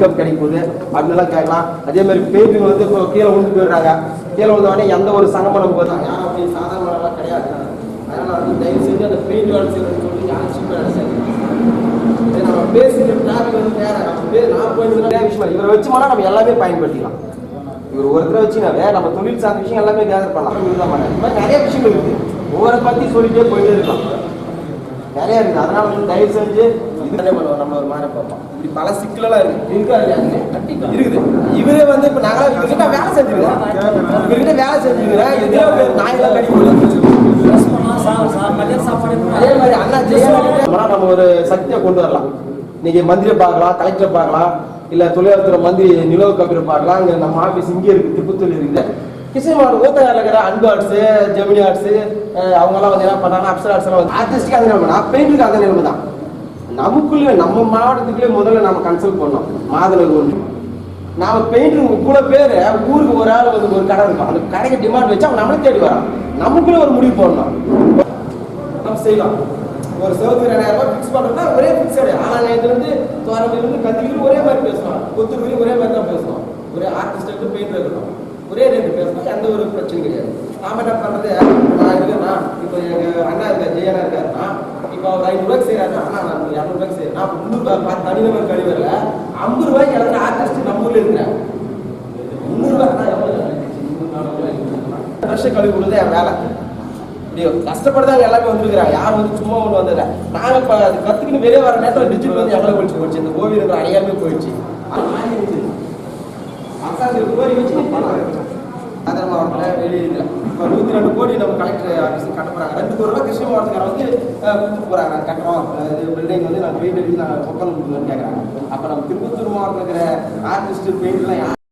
Income கிடைக்குது. அப்படின்லாம் கேட்கலாம். அதே மாதிரி பேபி வந்து இப்போ கீழே விழுந்து போயிடுறாங்க. கீழே விழுந்தவொடனே எந்த ஒரு சங்கமும் நமக்கு வந்து யாரும் அப்படி சாதாரணலாம் கிடையாது. அதனால வந்து தயவு செஞ்சு அந்த பெயிண்ட் வேலை செய்யணும்னு சொல்லி யாரும் சீப்பாக வேலை செய்யணும் நம்ம பேசுகிற டாபிக் வந்து வேற. நம்ம நான் போயிருந்தா விஷயம் இவரை வச்சுமானா நம்ம எல்லாமே பயன்படுத்திக்கலாம். இவர் ஒருத்தரை வச்சுனாவே நம்ம தொழில் சார்ந்த விஷயம் எல்லாமே கேதர் பண்ணலாம். இவர் இந்த மாதிரி நிறைய விஷயங்கள் இருக்குது ஒவ்வொரு பற்றி சொல்லிட்டே போயிட்டே இருக்கலாம். நிறைய இருக்கு. அதனால வந்து தயவு செஞ்சு இது என்ன பண்ணுவோம் நம்ம ஒரு மாதிரி பார்ப்போம். இப்படி பல சிக்கலெல்லாம் இருக்கு. இருக்கா இல்லையா? இருக்குது. இவரே வந்து இப்ப நாங்க இவர்கிட்ட வேலை செஞ்சுருக்கோம் இவர்கிட்ட வேலை செஞ்சுக்கிறேன் எதிரோ பேர் நாயெல்லாம் அதே மாதிரி அண்ணா ஜெயலலிதா நம்ம ஒரு சக்தியை கொண்டு வரலாம். இன்னைக்கு மந்திரியை பார்க்கலாம் கலெக்டரை பார்க்கலாம் இல்ல தொழிலாளத்துறை மந்திரி நிலவு கபீரை பார்க்கலாம். இங்க நம்ம ஆபீஸ் இங்கே இருக்கு திருப்பத்தூர் இருக்குது. கிருஷ்ண மாவட்டம் ஊத்தகாரில் இருக்கிற அன்பு ஆர்ட்ஸ் ஜெமினி ஆர்ட்ஸ் அவங்க எல்லாம் வந்து என்ன பண்ணாங்க அப்சர் ஆர்ட்ஸ் எல்லாம் ஆர்டிஸ்டுக்கு அந்த நிலைமை நான் பெயிண்ட்டுக்கு அந்த நிலைமை தான் நமக்குள்ளே நம்ம மாவட்டத்துக்குள்ளே முதல்ல நம்ம கன்சல்ட் பண்ணோம். மாதளர் ஒன்று. நாம பெயிண்டர் கூட பேர் ஊருக்கு ஒரு ஆள் வந்து ஒரு கடை இருக்கும். அந்த கடைக்கு டிமாண்ட் வச்சு அவன் நம்மளே தேடி வரான். நமக்குள்ளே ஒரு முடிவு போடணும். நம்ம செய்யலாம். ஒரு செவத்துக்கு ரெண்டாயிரம் ரூபாய் ஃபிக்ஸ் பண்ணுறோம்னா ஒரே ஃபிக்ஸடு நேற்றுலேருந்து தோரமையிலேருந்து கத்திக்கிட்டு ஒரே மாதிரி பேசுவான் கொத்துக்குள்ளி ஒரே மாதிரி தான் பேசுவான் ஒரே ஆர்டிஸ்ட்டு பெயிண்டர் இருக்கணும் ஒரே ரேட்டு பேசணும் எந்த ஒரு பிரச்சனையும் கிடையாது. நாம என்ன பண்ணுறது நான் இருக்கேன்னா இப்போ எங்கள் அண்ணா இருக்கார் ஜெயனா இருக்காருன்னா இப்போ அவர் ஐநூறுரூவாய்க்கு செய்கிறாருன்னா அண்ணா நான் இரநூறுவாய்க்கு செய்யறேன் நான் முந்நூறுபா பார்த்து தனிநபர் கழிவரில் ஐம்பது ரூபாய்க்கு எனக்கு ஆர்டிஸ்ட் நம்ம ஊரில் இருக்கிறேன். முந்நூறுபா தான் எவ்வளோ வருஷம் கழிவு கொடுத்தது என் வேலை. இப்படி கஷ்டப்படுறவங்க எல்லாமே வந்திருக்கிறாங்க. யார் வந்து சும்மா ஒன்று வந்ததில்ல. நாங்க இப்போ அது கற்றுக்கின்னு வெளியே வர நேரத்தில் டிஜிட்டல் வந்து எவ்வளோ போயிடுச்சு? போச்சு இந்த ஓவியர்கள் அறியாமே போயிடுச்சு. அது இருந்துச்சு. அரசாங்கம் கோரி வச்சு அதர் மாவட்டத்தில் இப்போ நூற்றி ரெண்டு கோடி நம்ம கலெக்டர் ஆஃபீஸ் கட்ட போகிறாங்க ரெண்டு கோடி ரூபா கிருஷ்ண மாவட்டத்துக்கார வந்து கூப்பிட்டு கொடுத்து போகிறாங்க கட்டுறோம் இது பில்டிங் வந்து நாங்கள் பெயிண்ட் அடிச்சு நாங்கள் ஒப்பந்தம் கொடுக்கணும்னு கேட்குறாங்க அப்போ நம்ம திருப்பத்தூர் மாவட்டத்தில் இருக்கிற ஆர்டிஸ்ட் பெயிண்ட்லாம்